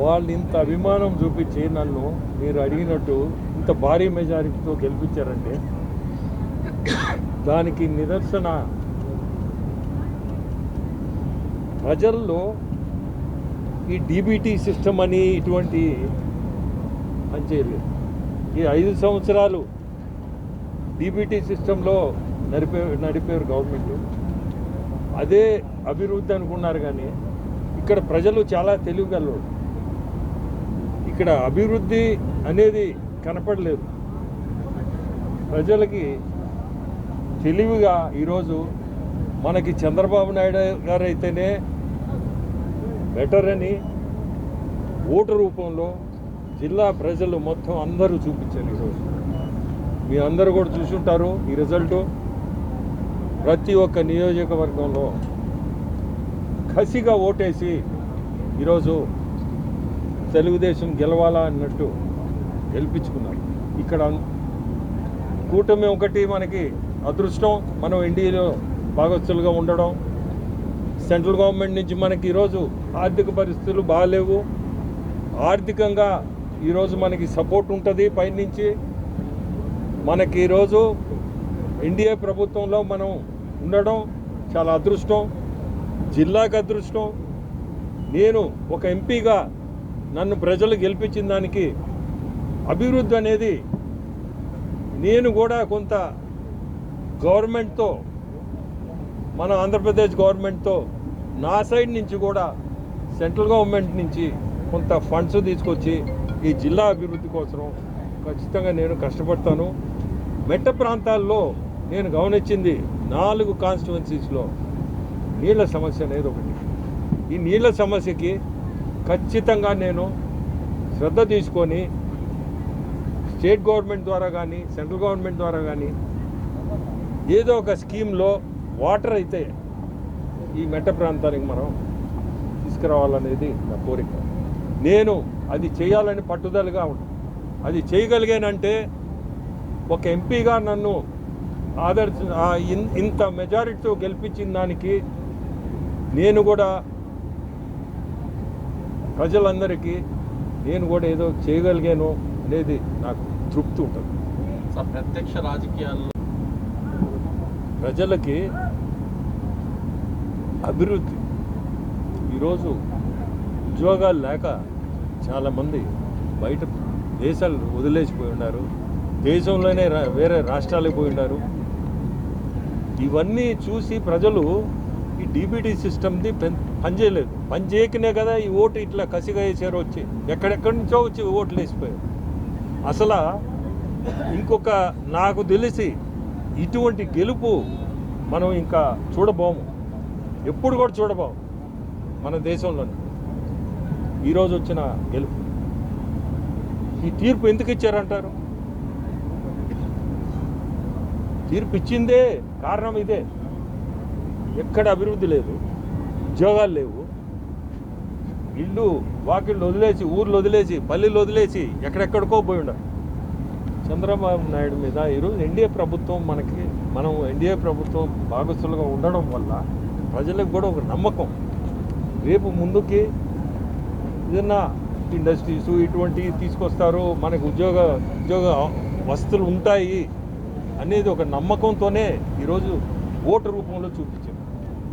వాళ్ళు ఇంత అభిమానం చూపించి నన్ను మీరు అడిగినట్టు ఇంత భారీ మెజారిటీతో గెలిపించారంటే దానికి నిదర్శన ప్రజల్లో ఈ డీబీటీ సిస్టమ్ అని ఇటువంటి పనిచేయలేదు ఈ ఐదు సంవత్సరాలు డీబీటీ సిస్టంలో నడిపే నడిపేరు గవర్నమెంట్. అదే అభివృద్ధి అనుకున్నారు కానీ ఇక్కడ ప్రజలు చాలా తెలివిగలరు ఇక్కడ అభివృద్ధి అనేది కనపడలేదు. ప్రజలకి తెలివిగా ఈరోజు మనకి చంద్రబాబు నాయుడు గారు అయితేనే బెటర్ అని ఓటు రూపంలో జిల్లా ప్రజలు మొత్తం అందరూ చూపించారు ఈరోజు. మీ అందరూ కూడా చూసుంటారు ఈ రిజల్టు. ప్రతి ఒక్క నియోజకవర్గంలో కసిగా ఓటేసి ఈరోజు తెలుగుదేశం గెలవాలా అన్నట్టు గెలిపించుకున్నారు. ఇక్కడ కూటమి ఒకటి మనకి అదృష్టం మనం ఎన్డీఏలో భాగస్థులుగా ఉండడం. సెంట్రల్ గవర్నమెంట్ నుంచి మనకి ఈరోజు ఆర్థిక పరిస్థితులు బాగాలేవు. ఆర్థికంగా ఈరోజు మనకి సపోర్ట్ ఉంటుంది పైనుంచి. మనకి ఈరోజు ఎన్డీఏ ప్రభుత్వంలో మనం ఉండడం చాలా అదృష్టం. జిల్లాకు అదృష్టం. నేను ఒక ఎంపీగా నన్ను ప్రజలు గెలిపించిన దానికి అభివృద్ధి అనేది నేను కూడా కొంత గవర్నమెంట్తో మన ఆంధ్రప్రదేశ్ గవర్నమెంట్తో నా సైడ్ నుంచి కూడా సెంట్రల్ గవర్నమెంట్ నుంచి కొంత ఫండ్స్ తీసుకొచ్చి ఈ జిల్లా అభివృద్ధి కోసం ఖచ్చితంగా నేను కష్టపడతాను. మెట్ట ప్రాంతాల్లో నేను గమనించింది నాలుగు కాన్స్టిట్యువెన్సీస్లో నీళ్ళ సమస్య అనేది ఒకటి. ఈ నీళ్ళ సమస్యకి ఖచ్చితంగా నేను శ్రద్ధ తీసుకొని స్టేట్ గవర్నమెంట్ ద్వారా కానీ సెంట్రల్ గవర్నమెంట్ ద్వారా కానీ ఏదో ఒక స్కీమ్లో వాటర్ అయితే ఈ మెట్ట ప్రాంతానికి మనం తీసుకురావాలనేది నా కోరిక. నేను అది చేయాలని పట్టుదలగా ఉంటాను అది చేయగలిగానంటే ఒక ఎంపీగా నన్ను ఆదర్శ ఇన్- ఇంత మెజారిటీతో గెలిపించిన దానికి నేను కూడా ప్రజలందరికీ నేను కూడా ఏదో చేయగలిగాను అనేది నాకు తృప్తి ఉంటుంది. ప్రత్యక్ష రాజకీయాల్లో ప్రజలకి అభివృద్ధి. ఈరోజు ఉద్యోగాలు లేక చాలామంది బయట దేశాలు వదిలేసిపోయి ఉన్నారు. దేశంలోనే వేరే రాష్ట్రాలకు పోయి ఉన్నారు. ఇవన్నీ చూసి ప్రజలు ఈ డీబీటీ సిస్టమ్ది పెన్- పనిచేయలేదు. పనిచేయకనే కదా ఈ ఓటు ఇట్లా కసిగా వేసారు వచ్చి. ఎక్కడెక్కడి నుంచో వచ్చి ఓట్లు వేసిపోయారు. అసలు ఇంకొక నాకు తెలిసి ఇటువంటి గెలుపు మనం ఇంకా చూడబోము. ఎప్పుడు కూడా చూడబోము మన దేశంలోనే. ఈరోజు వచ్చిన గెలుపు. ఈ తీర్పు ఎందుకు ఇచ్చారంటారు? తీర్పు ఇచ్చిందే కారణం ఇదే. ఎక్కడ అభివృద్ధి లేదు ఉద్యోగాలు లేవు. ఇల్లు వాకిళ్ళు వదిలేసి ఊర్లు వదిలేసి పల్లెలు వదిలేసి ఎక్కడెక్కడికో పోయి ఉండరు చంద్రబాబు నాయుడు మీద ఈరోజు ఎన్డీఏ ప్రభుత్వం మనకి మనం ఎన్డీఏ ప్రభుత్వం భాగస్థులుగా ఉండడం వల్ల ప్రజలకు కూడా ఒక నమ్మకం. రేపు ముందుకి ఏదన్నా ఇండస్ట్రీస్ ఇటువంటివి తీసుకొస్తారు మనకు ఉద్యోగ ఉద్యోగ వస్తువులు ఉంటాయి అనేది ఒక నమ్మకంతోనే ఈరోజు ఓటు రూపంలో చూపించారు.